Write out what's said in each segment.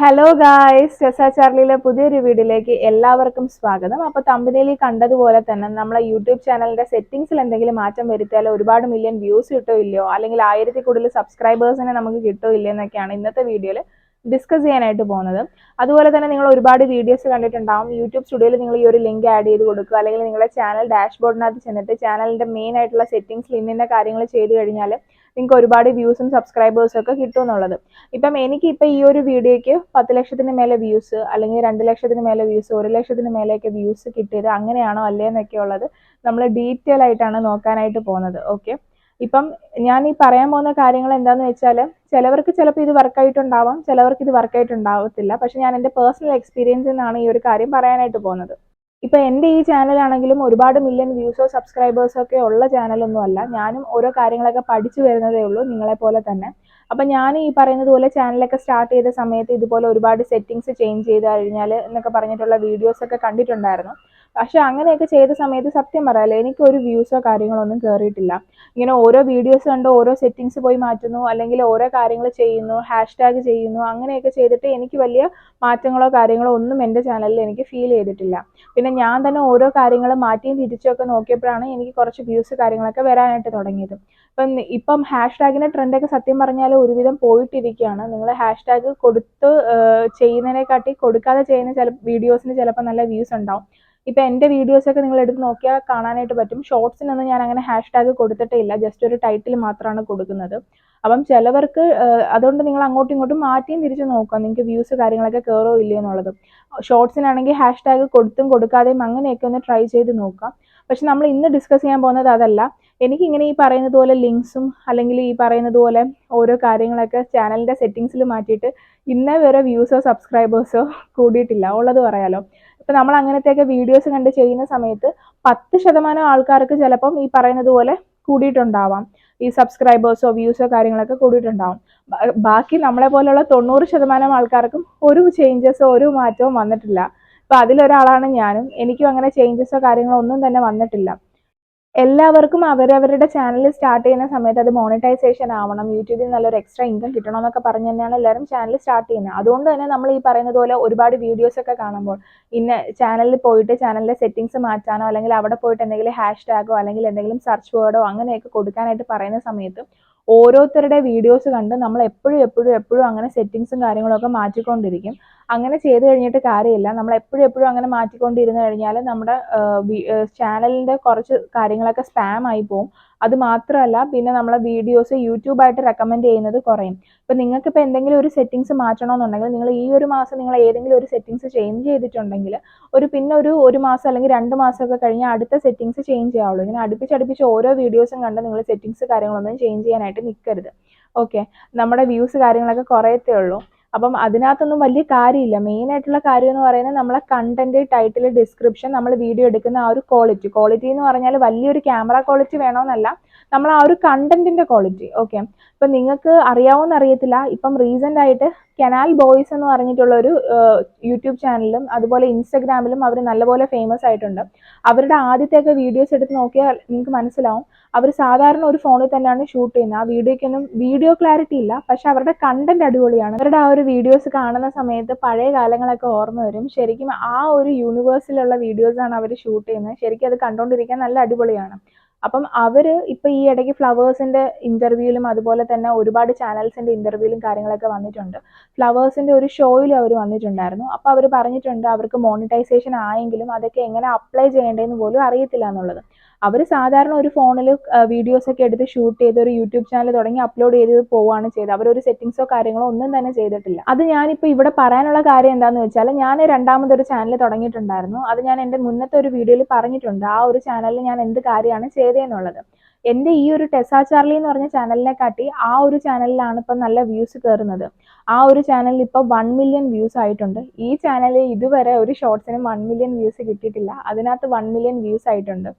Hello guys ടെസ ചാർലിയിലെ പുതിയൊരു വീഡിയോയിലേക്ക് എല്ലാവർക്കും സ്വാഗതം. അപ്പോൾ തമ്പനിയിൽ കണ്ടതുപോലെ തന്നെ നമ്മളെ യൂട്യൂബ് ചാനലിന്റെ സെറ്റിംഗ്സിൽ എന്തെങ്കിലും മാറ്റം വരുത്തിയാലോ ഒരുപാട് മില്യൺ വ്യൂസ് കിട്ടോ ഇല്ലയോ അല്ലെങ്കിൽ ആയിരത്തി കൂടുതൽ സബ്സ്ക്രൈബേഴ്സിനെ നമുക്ക് കിട്ടോ ഇല്ലയോ എന്നൊക്കെയാണ് ഇന്നത്തെ വീഡിയോയിൽ ഡിസ്കസ് ചെയ്യാനായിട്ട് പോകുന്നത്. അതുപോലെ തന്നെ നിങ്ങൾ ഒരുപാട് വീഡിയോസ് കണ്ടിട്ടുണ്ടാവും. യൂട്യൂബ് സ്റ്റുഡിയോയിൽ നിങ്ങൾ ഈ ഒരു ലിങ്ക് ആഡ് ചെയ്ത് കൊടുക്കുക. അല്ലെങ്കിൽ നിങ്ങളുടെ ചാനൽ ഡാഷ്ബോർഡിനകത്ത് ചെന്നിട്ട് ചാനലിന്റെ മെയിൻ ആയിട്ടുള്ള സെറ്റിംഗ്സിൽ ഇന്ന കാര്യങ്ങൾ ചെയ്തു കഴിഞ്ഞാൽ നിങ്ങൾക്ക് ഒരുപാട് വ്യൂസും സബ്സ്ക്രൈബേഴ്സും ഒക്കെ കിട്ടും എന്നുള്ളത്. ഇപ്പം എനിക്ക് ഇപ്പം ഈ ഒരു വീഡിയോയ്ക്ക് പത്ത് ലക്ഷത്തിന് മേലെ വ്യൂസ് അല്ലെങ്കിൽ രണ്ട് ലക്ഷത്തിന് മേലെ വ്യൂസ് ഒരു ലക്ഷത്തിന് മേലെയൊക്കെ വ്യൂസ് കിട്ടിയത് അങ്ങനെയാണോ അല്ലേ എന്നൊക്കെ ഉള്ളത് നമ്മൾ ഡീറ്റെയിൽ ആയിട്ടാണ് നോക്കാനായിട്ട് പോകുന്നത്. ഓക്കെ ഇപ്പം ഞാൻ ഈ പറയാൻ പോകുന്ന കാര്യങ്ങൾ എന്താന്ന് വെച്ചാൽ ചിലവർക്ക് ചിലപ്പോൾ ഇത് വർക്കായിട്ടുണ്ടാവാം ചിലവർക്ക് ഇത് വർക്കായിട്ടുണ്ടാവത്തില്ല പക്ഷെ ഞാൻ എന്റെ പേഴ്സണൽ എക്സ്പീരിയൻസിൽ നിന്നാണ് ഈ ഒരു കാര്യം പറയാനായിട്ട് പോകുന്നത്. ഇപ്പൊ എന്റെ ഈ ചാനലാണെങ്കിലും ഒരുപാട് മില്യൺ വ്യൂസോ സബ്സ്ക്രൈബേഴ്സോ ഒക്കെ ഉള്ള ചാനലൊന്നും അല്ല. ഞാനും ഓരോ കാര്യങ്ങളൊക്കെ പഠിച്ചു വരുന്നതേ ഉള്ളൂ നിങ്ങളെ പോലെ തന്നെ. അപ്പൊ ഞാൻ ഈ പറയുന്നത് പോലെ ചാനലൊക്കെ സ്റ്റാർട്ട് ചെയ്ത സമയത്ത് ഇതുപോലെ ഒരുപാട് സെറ്റിങ്സ് ചേഞ്ച് ചെയ്ത് കഴിഞ്ഞാൽ എന്നൊക്കെ പറഞ്ഞിട്ടുള്ള വീഡിയോസ് ഒക്കെ കണ്ടിട്ടുണ്ടായിരുന്നു. പക്ഷെ അങ്ങനെയൊക്കെ ചെയ്ത സമയത്ത് സത്യം പറയാലോ എനിക്ക് ഒരു വ്യൂസോ കാര്യങ്ങളോ ഒന്നും കയറിയിട്ടില്ല ഇങ്ങനെ ഓരോ വീഡിയോസ് കണ്ടോ ഓരോ സെറ്റിങ്സ് പോയി മാറ്റുന്നു അല്ലെങ്കിൽ ഓരോ കാര്യങ്ങൾ ചെയ്യുന്നു ഹാഷ് ടാഗ് ചെയ്യുന്നു അങ്ങനെയൊക്കെ ചെയ്തിട്ട് എനിക്ക് വലിയ മാറ്റങ്ങളോ കാര്യങ്ങളോ ഒന്നും എന്റെ ചാനലിൽ എനിക്ക് ഫീൽ ചെയ്തിട്ടില്ല. പിന്നെ ഞാൻ തന്നെ ഓരോ കാര്യങ്ങളും മാറ്റിയും തിരിച്ചൊക്കെ നോക്കിയപ്പോഴാണ് എനിക്ക് കുറച്ച് വ്യൂസ് കാര്യങ്ങളൊക്കെ വരാനായിട്ട് തുടങ്ങിയത്. ഇപ്പം ഇപ്പം ഹാഷ് ടാഗിന്റെ ട്രെൻഡൊക്കെ സത്യം പറഞ്ഞാൽ ഒരുവിധം പോയിട്ടിരിക്കുകയാണ്. നിങ്ങൾ ഹാഷ് ടാഗ് കൊടുത്ത് ചെയ്യുന്നതിനെക്കാട്ടി കൊടുക്കാതെ ചെയ്യുന്ന ചില വീഡിയോസിന് ചിലപ്പോൾ നല്ല വ്യൂസ് ഉണ്ടാവും. ഇപ്പം എന്റെ വീഡിയോസൊക്കെ നിങ്ങൾ എടുത്ത് നോക്കിയാൽ കാണാനായിട്ട് പറ്റും. ഷോർട്സിനൊന്നും ഞാൻ അങ്ങനെ ഹാഷ് ടാഗ് കൊടുത്തിട്ടേ ഇല്ല ജസ്റ്റ് ഒരു ടൈറ്റിൽ മാത്രമാണ് കൊടുക്കുന്നത്. അപ്പം ചിലവർക്ക് അതുകൊണ്ട് നിങ്ങൾ അങ്ങോട്ടും ഇങ്ങോട്ടും മാറ്റിയും തിരിച്ച് നോക്കാം നിങ്ങൾക്ക് വ്യൂസ് കാര്യങ്ങളൊക്കെ കയറോ ഇല്ലയോ എന്നുള്ളത്. ഷോർട്സിനാണെങ്കിൽ ഹാഷ് ടാഗ് കൊടുത്തും കൊടുക്കാതെയും അങ്ങനെയൊക്കെ ഒന്ന് ട്രൈ ചെയ്ത് നോക്കാം പക്ഷെ നമ്മൾ ഇന്ന് ഡിസ്കസ് ചെയ്യാൻ പോകുന്നത് അതല്ല. എനിക്കിങ്ങനെ ഈ പറയുന്നത് പോലെ ലിങ്ക്സും അല്ലെങ്കിൽ ഈ പറയുന്നത് പോലെ ഓരോ കാര്യങ്ങളൊക്കെ ചാനലിന്റെ സെറ്റിങ്സിൽ മാറ്റിയിട്ട് ഇന്നേ വരെ വ്യൂസോ സബ്സ്ക്രൈബേഴ്സോ കൂടിയിട്ടില്ല. ഉള്ളത് പറയാലോ. ഇപ്പം നമ്മൾ അങ്ങനത്തെയൊക്കെ വീഡിയോസ് കണ്ട് ചെയ്യുന്ന സമയത്ത് പത്ത് ശതമാനം ആൾക്കാർക്ക് ചിലപ്പം ഈ പറയുന്നത് പോലെ കൂടിയിട്ടുണ്ടാവാം. ഈ സബ്സ്ക്രൈബേഴ്സോ വ്യൂസോ കാര്യങ്ങളൊക്കെ കൂടിയിട്ടുണ്ടാവും. ബാക്കി നമ്മളെ പോലെയുള്ള തൊണ്ണൂറ് ശതമാനം ആൾക്കാർക്കും ഒരു ചേഞ്ചസോ ഒരു മാറ്റവും വന്നിട്ടില്ല. അപ്പൊ അതിലൊരാളാണ് ഞാനും. എനിക്കും അങ്ങനെ ചേഞ്ചസോ കാര്യങ്ങളോ ഒന്നും തന്നെ വന്നിട്ടില്ല. എല്ലാവർക്കും അവരവരുടെ ചാനൽ സ്റ്റാർട്ട് ചെയ്യുന്ന സമയത്ത് അത് മോണിറ്റൈസേഷൻ ആവണം. യൂട്യൂബിൽ നല്ലൊരു എക്സ്ട്രാ ഇൻകം കിട്ടണം എന്നൊക്കെ പറഞ്ഞു തന്നെയാണ് എല്ലാവരും ചാനൽ സ്റ്റാർട്ട് ചെയ്യുന്നത്. അതുകൊണ്ട് തന്നെ നമ്മൾ ഈ പറയുന്നത് പോലെ ഒരുപാട് വീഡിയോസ് ഒക്കെ കാണുമ്പോൾ ഇന്ന ചാനലിൽ പോയിട്ട് ചാനലിലെ സെറ്റിംഗ്സ് മാറ്റാനോ അല്ലെങ്കിൽ അവിടെ പോയിട്ട് എന്തെങ്കിലും ഹാഷ്ടാഗോ അല്ലെങ്കിൽ എന്തെങ്കിലും സെർച്ച് വേർഡോ അങ്ങനെയൊക്കെ കൊടുക്കാനായിട്ട് പറയുന്ന സമയത്ത് ഓരോരുത്തരുടെ വീഡിയോസ് കണ്ട് നമ്മൾ എപ്പോഴും എപ്പോഴും എപ്പോഴും അങ്ങനെ സെറ്റിങ്സും കാര്യങ്ങളൊക്കെ മാറ്റിക്കൊണ്ടിരിക്കും. അങ്ങനെ ചെയ്ത് കഴിഞ്ഞിട്ട് കാര്യമില്ല. നമ്മൾ എപ്പോഴും എപ്പോഴും അങ്ങനെ മാറ്റിക്കൊണ്ടിരുന്ന് കഴിഞ്ഞാൽ നമ്മുടെ ചാനലിന്റെ കുറച്ച് കാര്യങ്ങളൊക്കെ സ്പാം ആയി പോകും അത് മാത്രമല്ല പിന്നെ നമ്മളെ വീഡിയോസ് യൂട്യൂബായിട്ട് റെക്കമെൻഡ് ചെയ്യുന്നത് കുറയും. ഇപ്പം നിങ്ങൾക്ക് ഇപ്പോൾ എന്തെങ്കിലും ഒരു സെറ്റിങ്സ് മാറ്റണമെന്നുണ്ടെങ്കിൽ നിങ്ങൾ ഈ ഒരു മാസം നിങ്ങൾ ഏതെങ്കിലും ഒരു സെറ്റിങ്സ് ചേഞ്ച് ചെയ്തിട്ടുണ്ടെങ്കിൽ ഒരു പിന്നെ ഒരു ഒരു മാസം അല്ലെങ്കിൽ രണ്ട് മാസമൊക്കെ കഴിഞ്ഞ് അടുത്ത സെറ്റിങ്സ് ചേഞ്ച് ചെയ്യാവുള്ളൂ. ഇങ്ങനെ അടുപ്പിച്ചടുപ്പിച്ച് ഓരോ വീഡിയോസും കണ്ട് നിങ്ങൾ സെറ്റിങ്സ് കാര്യങ്ങളൊന്നും ചേഞ്ച് ചെയ്യാനായിട്ട് നിൽക്കരുത് ഓക്കെ നമ്മുടെ വ്യൂസ് കാര്യങ്ങളൊക്കെ കുറയത്തേ ഉള്ളൂ. അപ്പം അതിനകത്തൊന്നും വലിയ കാര്യമില്ല. മെയിൻ ആയിട്ടുള്ള കാര്യം എന്ന് പറയുന്നത് നമ്മളെ കണ്ടന്റ് ടൈറ്റിൽ ഡിസ്ക്രിപ്ഷൻ നമ്മൾ വീഡിയോ എടുക്കുന്ന ആ ഒരു ക്വാളിറ്റി ക്വാളിറ്റി എന്ന് പറഞ്ഞാൽ വലിയൊരു ക്യാമറ ക്വാളിറ്റി വേണമെന്നല്ല. നമ്മൾ ആ ഒരു കണ്ടന്റിന്റെ ക്വാളിറ്റി ഓക്കെ ഇപ്പം നിങ്ങൾക്ക് അറിയാവുന്ന അറിയത്തില്ല. ഇപ്പം റീസെന്റ് ആയിട്ട് കനാൽ ബോയ്സ് എന്ന് പറഞ്ഞിട്ടുള്ള ഒരു യൂട്യൂബ് ചാനലിലും അതുപോലെ ഇൻസ്റ്റഗ്രാമിലും അവർ നല്ലപോലെ ഫേമസ് ആയിട്ടുണ്ട്. അവരുടെ ആദ്യത്തെയൊക്കെ വീഡിയോസ് എടുത്ത് നോക്കിയാൽ നിങ്ങൾക്ക് മനസ്സിലാവും. അവർ സാധാരണ ഒരു ഫോണിൽ തന്നെയാണ് ഷൂട്ട് ചെയ്യുന്നത്. ആ വീഡിയോയ്ക്കൊന്നും വീഡിയോ ക്ലാരിറ്റി ഇല്ല. പക്ഷെ അവരുടെ കണ്ടന്റ് അടിപൊളിയാണ്. അവരുടെ ആ ഒരു വീഡിയോസ് കാണുന്ന സമയത്ത് പഴയ കാലങ്ങളൊക്കെ ഓർമ്മ വരും. ശരിക്കും ആ ഒരു യൂണിവേഴ്സിലുള്ള വീഡിയോസാണ് അവർ ഷൂട്ട് ചെയ്യുന്നത്. ശരിക്കും അത് കണ്ടുകൊണ്ടിരിക്കാൻ നല്ല അടിപൊളിയാണ്. അപ്പം അവർ ഇപ്പം ഈ ഇടയ്ക്ക് ഫ്ലവേഴ്സിന്റെ ഇന്റർവ്യൂവിലും അതുപോലെ തന്നെ ഒരുപാട് ചാനൽസിന്റെ ഇന്റർവ്യൂവിലും കാര്യങ്ങളൊക്കെ വന്നിട്ടുണ്ട്. ഫ്ലവേഴ്സിന്റെ ഒരു ഷോയിലും അവർ വന്നിട്ടുണ്ടായിരുന്നു. അപ്പോൾ അവർ പറഞ്ഞിട്ടുണ്ട് അവർക്ക് മോണിറ്റൈസേഷൻ ആയെങ്കിലും അതൊക്കെ എങ്ങനെ അപ്ലൈ ചെയ്യേണ്ടതെന്ന് പോലും അറിയത്തില്ല എന്നുള്ളത്. അവർ സാധാരണ ഒരു ഫോണിൽ വീഡിയോസ് ഒക്കെ എടുത്ത് ഷൂട്ട് ചെയ്ത് ഒരു യൂട്യൂബ് ചാനൽ തുടങ്ങി അപ്ലോഡ് ചെയ്ത് പോവുകയാണ് ചെയ്തത്. അവരൊരു സെറ്റിങ്സോ കാര്യങ്ങളോ ഒന്നും തന്നെ ചെയ്തിട്ടില്ല. അത് ഞാനിപ്പോൾ ഇവിടെ പറയാനുള്ള കാര്യം എന്താണെന്ന് വെച്ചാൽ ഞാൻ രണ്ടാമതൊരു ചാനൽ തുടങ്ങിയിട്ടുണ്ടായിരുന്നു. അത് ഞാൻ എന്റെ മുന്നത്തെ ഒരു വീഡിയോയിൽ പറഞ്ഞിട്ടുണ്ട്. ആ ഒരു ചാനലിൽ ഞാൻ എന്ത് കാര്യമാണ് ചെയ്തതെന്നുള്ളത് എന്റെ ഈ ഒരു ടെസാ ചാർലി എന്ന് പറഞ്ഞ ചാനലിനെ കാട്ടി ആ ഒരു ചാനലിലാണ് ഇപ്പം നല്ല വ്യൂസ് കയറുന്നത് ആ ഒരു ചാനലിൽ ഇപ്പോൾ വൺ മില്യൺ വ്യൂസ് ആയിട്ടുണ്ട്. ഈ ചാനലിൽ ഇതുവരെ ഒരു ഷോർട്സിനും വൺ മില്യൺ വ്യൂസ് കിട്ടിയിട്ടില്ല. അതിനകത്ത് വൺ മില്യൺ വ്യൂസ് ആയിട്ടുണ്ട്.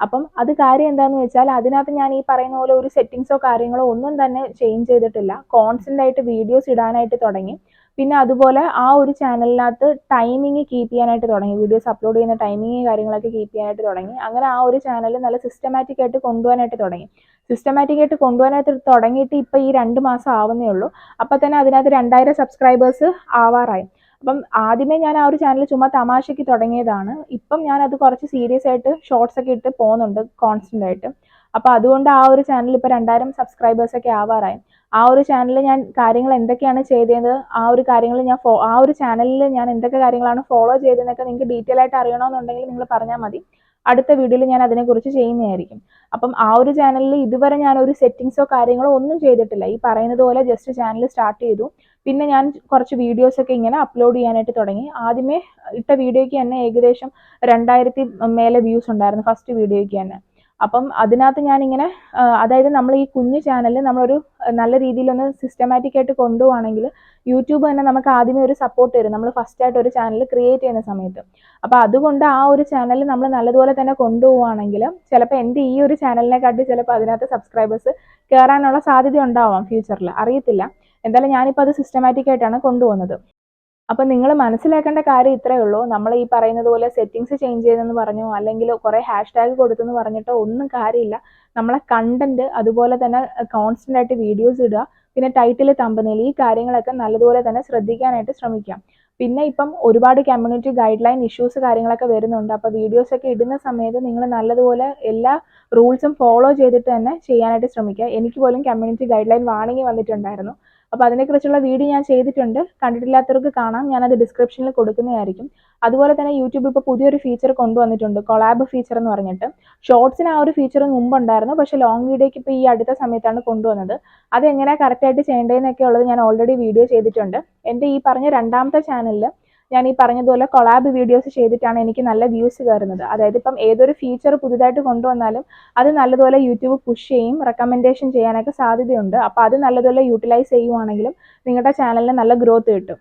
അപ്പം അത് കാര്യം എന്താണെന്ന് വെച്ചാൽ അതിനകത്ത് ഞാൻ ഈ പറയുന്ന പോലെ ഒരു സെറ്റിങ്സോ കാര്യങ്ങളോ ഒന്നും തന്നെ ചേഞ്ച് ചെയ്തിട്ടില്ല. കോൺസ്റ്റന്റ് ആയിട്ട് വീഡിയോസ് ഇടാനായിട്ട് തുടങ്ങി. പിന്നെ അതുപോലെ ആ ഒരു ചാനലിനകത്ത് ടൈമിങ് കീപ്പ് ചെയ്യാനായിട്ട് തുടങ്ങി. വീഡിയോസ് അപ്ലോഡ് ചെയ്യുന്ന ടൈമിങ് കാര്യങ്ങളൊക്കെ കീപ്പ് ചെയ്യാനായിട്ട് തുടങ്ങി. അങ്ങനെ ആ ഒരു ചാനൽ നല്ല സിസ്റ്റമാറ്റിക് ആയിട്ട് കൊണ്ടുപോകാനായിട്ട് തുടങ്ങി. സിസ്റ്റമാറ്റിക് ആയിട്ട് കൊണ്ടുപോകാനായിട്ട് തുടങ്ങിയിട്ട് ഇപ്പോൾ ഈ രണ്ട് മാസം ആവുന്നേ ഉള്ളൂ. അപ്പോൾ തന്നെ അതിനകത്ത് രണ്ടായിരം സബ്സ്ക്രൈബേഴ്സ് ആവാറായി. അപ്പം ആദ്യമേ ഞാൻ ആ ഒരു ചാനൽ ചുമ്മാ തമാശയ്ക്ക് തുടങ്ങിയതാണ്. ഇപ്പം ഞാൻ അത് കുറച്ച് സീരിയസ് ആയിട്ട് ഷോർട്സ് ഒക്കെ ഇട്ട് പോകുന്നുണ്ട് കോൺസ്റ്റന്റ് ആയിട്ട്. അപ്പോൾ അതുകൊണ്ട് ആ ഒരു ചാനൽ ഇപ്പോൾ രണ്ടായിരം സബ്സ്ക്രൈബേഴ്സ് ഒക്കെ ആവാറായി. ആ ഒരു ചാനലിൽ ഞാൻ കാര്യങ്ങൾ എന്തൊക്കെയാണ് ചെയ്തത് ആ ഒരു കാര്യങ്ങൾ ഞാൻ ആ ഒരു ചാനലിൽ ഞാൻ എന്തൊക്കെ കാര്യങ്ങളാണ് ഫോളോ ചെയ്തതെന്നൊക്കെ നിങ്ങൾക്ക് ഡീറ്റെയിൽ ആയിട്ട് അറിയണമെന്നുണ്ടെങ്കിൽ നിങ്ങൾ പറഞ്ഞാൽ മതി. അടുത്ത വീഡിയോയിൽ ഞാൻ അതിനെക്കുറിച്ച് ചെയ്യുന്നതായിരിക്കും. അപ്പം ആ ഒരു ചാനലിൽ ഇതുവരെ ഞാൻ ഒരു സെറ്റിങ്സോ കാര്യങ്ങളോ ഒന്നും ചെയ്തിട്ടില്ല. ഈ പറയുന്നത് പോലെ ജസ്റ്റ് ചാനൽ സ്റ്റാർട്ട് ചെയ്തു. പിന്നെ ഞാൻ കുറച്ച് വീഡിയോസ് ഒക്കെ ഇങ്ങനെ അപ്ലോഡ് ചെയ്യാനായിട്ട് തുടങ്ങി. ആദ്യമേ ഇട്ട വീഡിയോയ്ക്ക് തന്നെ ഏകദേശം രണ്ടായിരത്തി മേലെ വ്യൂസ് ഉണ്ടായിരുന്നു ഫസ്റ്റ് വീഡിയോയ്ക്ക് തന്നെ. അപ്പം അതിനകത്ത് ഞാനിങ്ങനെ അതായത് നമ്മൾ ഈ കുഞ്ഞു ചാനലിൽ നമ്മളൊരു നല്ല രീതിയിലൊന്ന് സിസ്റ്റമാറ്റിക് ആയിട്ട് കൊണ്ടുപോവാണെങ്കിൽ യൂട്യൂബ് തന്നെ നമുക്ക് ആദ്യമേ ഒരു സപ്പോർട്ട് തരും. നമ്മൾ ഫസ്റ്റ് ആയിട്ട് ഒരു ചാനൽ ക്രിയേറ്റ് ചെയ്യുന്ന സമയത്ത്. അപ്പോൾ അതുകൊണ്ട് ആ ഒരു ചാനൽ നമ്മൾ നല്ലതുപോലെ തന്നെ കൊണ്ടുപോവുകയാണെങ്കിൽ ചിലപ്പോൾ എന്റെ ഈ ഒരു ചാനലിനെക്കാട്ടി ചിലപ്പോൾ അതിനകത്ത് സബ്സ്ക്രൈബേഴ്സ് കയറാനുള്ള സാധ്യത ഉണ്ടാവാം ഫ്യൂച്ചറിൽ അറിയത്തില്ല. എന്തായാലും ഞാനിപ്പോൾ അത് സിസ്റ്റമാറ്റിക് ആയിട്ടാണ് കൊണ്ടുപോകുന്നത്. അപ്പം നിങ്ങൾ മനസ്സിലാക്കേണ്ട കാര്യം ഇത്രയേ ഉള്ളൂ. നമ്മൾ ഈ പറയുന്നത് പോലെ സെറ്റിങ്സ് ചേഞ്ച് ചെയ്തെന്ന് പറഞ്ഞു അല്ലെങ്കിൽ കുറേ ഹാഷ് ടാഗ് കൊടുത്തെന്ന് പറഞ്ഞിട്ടോ ഒന്നും കാര്യമില്ല. നമ്മളെ കണ്ടന്റ് അതുപോലെ തന്നെ കോൺസ്റ്റന്റ് ആയിട്ട് വീഡിയോസ് ഇടുക പിന്നെ ടൈറ്റിൽ തമ്പനിൽ ഈ കാര്യങ്ങളൊക്കെ നല്ലതുപോലെ തന്നെ ശ്രദ്ധിക്കാനായിട്ട് ശ്രമിക്കാം. പിന്നെ ഇപ്പം ഒരുപാട് കമ്മ്യൂണിറ്റി ഗൈഡ് ലൈൻ ഇഷ്യൂസ് കാര്യങ്ങളൊക്കെ വരുന്നുണ്ട്. അപ്പോൾ വീഡിയോസ് ഒക്കെ ഇടുന്ന സമയത്ത് നിങ്ങൾ നല്ലതുപോലെ എല്ലാ റൂൾസും ഫോളോ ചെയ്തിട്ട് തന്നെ ചെയ്യാനായിട്ട് ശ്രമിക്കുക. എനിക്ക് പോലും കമ്മ്യൂണിറ്റി ഗൈഡ് ലൈൻ വാണിംഗ് വന്നിട്ടുണ്ടായിരുന്നു. അപ്പോൾ അതിനെക്കുറിച്ചുള്ള വീഡിയോ ഞാൻ ചെയ്തിട്ടുണ്ട്. കണ്ടിട്ടില്ലാത്തവർക്ക് കാണാം. ഞാനത് ഡിസ്ക്രിപ്ഷനിൽ കൊടുക്കുന്നതായിരിക്കും. അതുപോലെ തന്നെ യൂട്യൂബ് ഇപ്പോൾ പുതിയൊരു ഫീച്ചർ കൊണ്ടുവന്നിട്ടുണ്ട്. കൊളാബ് ഫീച്ചർ എന്ന് പറഞ്ഞിട്ട്. ഷോർട്സിന് ആ ഒരു ഫീച്ചർ മുമ്പുണ്ടായിരുന്നു. പക്ഷേ ലോങ് വീഡിയോയ്ക്ക് ഇപ്പോൾ ഈ അടുത്ത സമയത്താണ് കൊണ്ടുവന്നത്. അത് എങ്ങനെയാണ് കറക്റ്റായിട്ട് ചെയ്യേണ്ടതെന്നൊക്കെ ഉള്ളത് ഞാൻ ഓൾറെഡി വീഡിയോ ചെയ്തിട്ടുണ്ട്. എന്റെ ഈ പറഞ്ഞ രണ്ടാമത്തെ ചാനലിൽ ഞാൻ ഈ പറഞ്ഞതുപോലെ കൊളാബ് വീഡിയോസ് ചെയ്തിട്ടാണ് എനിക്ക് നല്ല വ്യൂസ് കയറുന്നത്. അതായത് ഇപ്പം ഏതൊരു ഫീച്ചർ പുതുതായിട്ട് കൊണ്ടുവന്നാലും അത് നല്ലതുപോലെ യൂട്യൂബ് പുഷ് ചെയ്യും റെക്കമെൻഡേഷൻ ചെയ്യാനൊക്കെ സാധ്യതയുണ്ട്. അപ്പോൾ അത് നല്ലതുപോലെ യൂട്ടിലൈസ് ചെയ്യുവാണെങ്കിലും നിങ്ങളുടെ ചാനലിന് നല്ല ഗ്രോത്ത് കിട്ടും.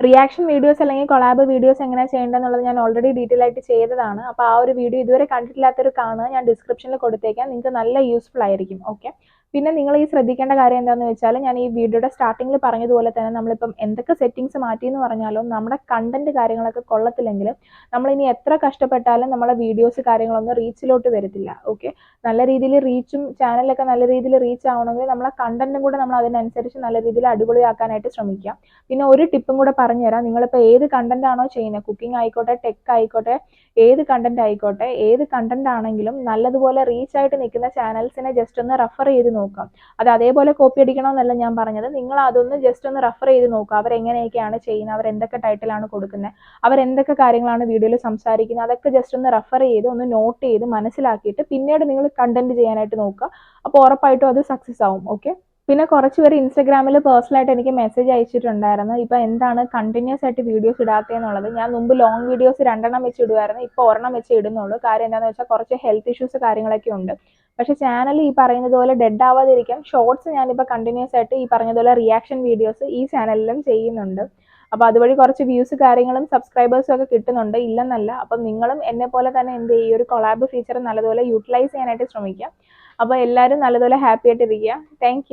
റിയാക്ഷൻ വീഡിയോസ് അല്ലെങ്കിൽ കൊളാബ് വീഡിയോസ് എങ്ങനെ ചെയ്യേണ്ടതെന്നുള്ളത് ഞാൻ ഓൾറെഡി ഡീറ്റെയിൽ ആയിട്ട് ചെയ്തതാണ്. അപ്പോൾ ആ ഒരു വീഡിയോ ഇതുവരെ കണ്ടിട്ടില്ലാത്തൊരു കാണുക ഞാൻ ഡിസ്ക്രിപ്ഷനിൽ കൊടുത്തേക്കാം. നിങ്ങൾക്ക് നല്ല യൂസ്ഫുൾ ആയിരിക്കും. ഓക്കെ പിന്നെ നിങ്ങൾ ഈ ശ്രദ്ധിക്കേണ്ട കാര്യം എന്താണെന്ന് വെച്ചാൽ ഞാൻ ഈ വീഡിയോയുടെ സ്റ്റാർട്ടിങ്ങിൽ പറഞ്ഞതുപോലെ തന്നെ നമ്മളിപ്പം എന്തൊക്കെ സെറ്റിങ്സ് മാറ്റി എന്ന് പറഞ്ഞാലും നമ്മുടെ കണ്ടന്റ് കാര്യങ്ങളൊക്കെ കൊള്ളത്തില്ലെങ്കിൽ നമ്മൾ ഇനി എത്ര കഷ്ടപ്പെട്ടാലും നമ്മുടെ വീഡിയോസ് കാര്യങ്ങളൊന്നും റീച്ചിലോട്ട് വരത്തില്ല ഓക്കെ നല്ല രീതിയിൽ റീച്ചും ചാനലൊക്കെ നല്ല രീതിയിൽ റീച്ച് ആവണമെങ്കിൽ നമ്മളെ കണ്ടന്റും കൂടെ നമ്മൾ അതിനനുസരിച്ച് നല്ല രീതിയിൽ അടിപൊളിയാക്കാനായിട്ട് ശ്രമിക്കാം. പിന്നെ ഒരു ടിപ്പും കൂടെ പറഞ്ഞുതരാം. നിങ്ങളിപ്പോൾ ഏത് കണ്ടന്റ് ആണോ ചെയ്യുന്നത് കുക്കിംഗ് ആയിക്കോട്ടെ ടെക് ആയിക്കോട്ടെ ഏത് കണ്ടന്റ് ആയിക്കോട്ടെ ഏത് കണ്ടന്റ് ആണെങ്കിലും നല്ലതുപോലെ റീച്ച് ആയിട്ട് നിൽക്കുന്ന ചാനൽസിനെ ജസ്റ്റ് ഒന്ന് റെഫർ ചെയ്ത് നോക്കാം. അത് അതേപോലെ കോപ്പി അടിക്കണമെന്നല്ല ഞാൻ പറഞ്ഞത്. നിങ്ങൾ അതൊന്ന് ജസ്റ്റ് ഒന്ന് റെഫർ ചെയ്ത് നോക്കുക. അവർ അവരെങ്ങനെയൊക്കെയാണ് ചെയ്യുന്നത്? അവർ എന്തൊക്കെ ടൈറ്റിലാണ് കൊടുക്കുന്നത്? അവർ എന്തൊക്കെ കാര്യങ്ങളാണ് വീഡിയോയിൽ സംസാരിക്കുന്നത്? അതൊക്കെ ജസ്റ്റ് ഒന്ന് റെഫർ ചെയ്ത് ഒന്ന് നോട്ട് ചെയ്ത് മനസ്സിലാക്കിയിട്ട് പിന്നീട് നിങ്ങൾ കണ്ടന്റ് ചെയ്യാനായിട്ട് നോക്കുക. അപ്പോൾ ഉറപ്പായിട്ടും അത് സക്സസ് ആവും. ഓക്കെ പിന്നെ കുറച്ച് പേര് ഇൻസ്റ്റഗ്രാമിൽ പേഴ്സണലായിട്ട് എനിക്ക് മെസ്സേജ് അയച്ചിട്ടുണ്ടായിരുന്നു. ഇപ്പം എന്താണ് കണ്ടിന്യൂസ് ആയിട്ട് വീഡിയോസ് ഇടാത്തതെന്നുള്ളത്. ഞാൻ മുമ്പ് ലോങ് വീഡിയോസ് രണ്ടെണ്ണം വെച്ച് ഇടുമായിരുന്നു ഇപ്പോൾ ഒരെണ്ണം വെച്ച് ഇടുന്നുള്ളൂ. കാര്യം എന്താണെന്ന് വെച്ചാൽ കുറച്ച് ഹെൽത്ത് ഇഷ്യൂസ് കാര്യങ്ങളൊക്കെ ഉണ്ട്. പക്ഷേ ചാനൽ ഈ പറയുന്നത് പോലെ ഡെഡ് ആവാതിരിക്കാൻ ഷോർട്സ് ഞാനിപ്പോൾ കണ്ടിന്യൂസ് ആയിട്ട് ഈ പറഞ്ഞതുപോലെ റിയാക്ഷൻ വീഡിയോസ് ഈ ചാനലിലും ചെയ്യുന്നുണ്ട്. അപ്പോൾ അതുവഴി കുറച്ച് വ്യൂസ് കാര്യങ്ങളും സബ്സ്ക്രൈബേഴ്സും ഒക്കെ കിട്ടുന്നുണ്ട്. ഇല്ലെന്നല്ല. അപ്പം നിങ്ങളും എന്നെ പോലെ തന്നെ എന്ത് ഈ ഒരു കൊളാബ് ഫീച്ചർ നല്ലതുപോലെ യൂട്ടിലൈസ് ചെയ്യാനായിട്ട് ശ്രമിക്കുക അപ്പോൾ എല്ലാവരും നല്ലതുപോലെ ഹാപ്പി ആയിട്ടിരിക്കുക. താങ്ക്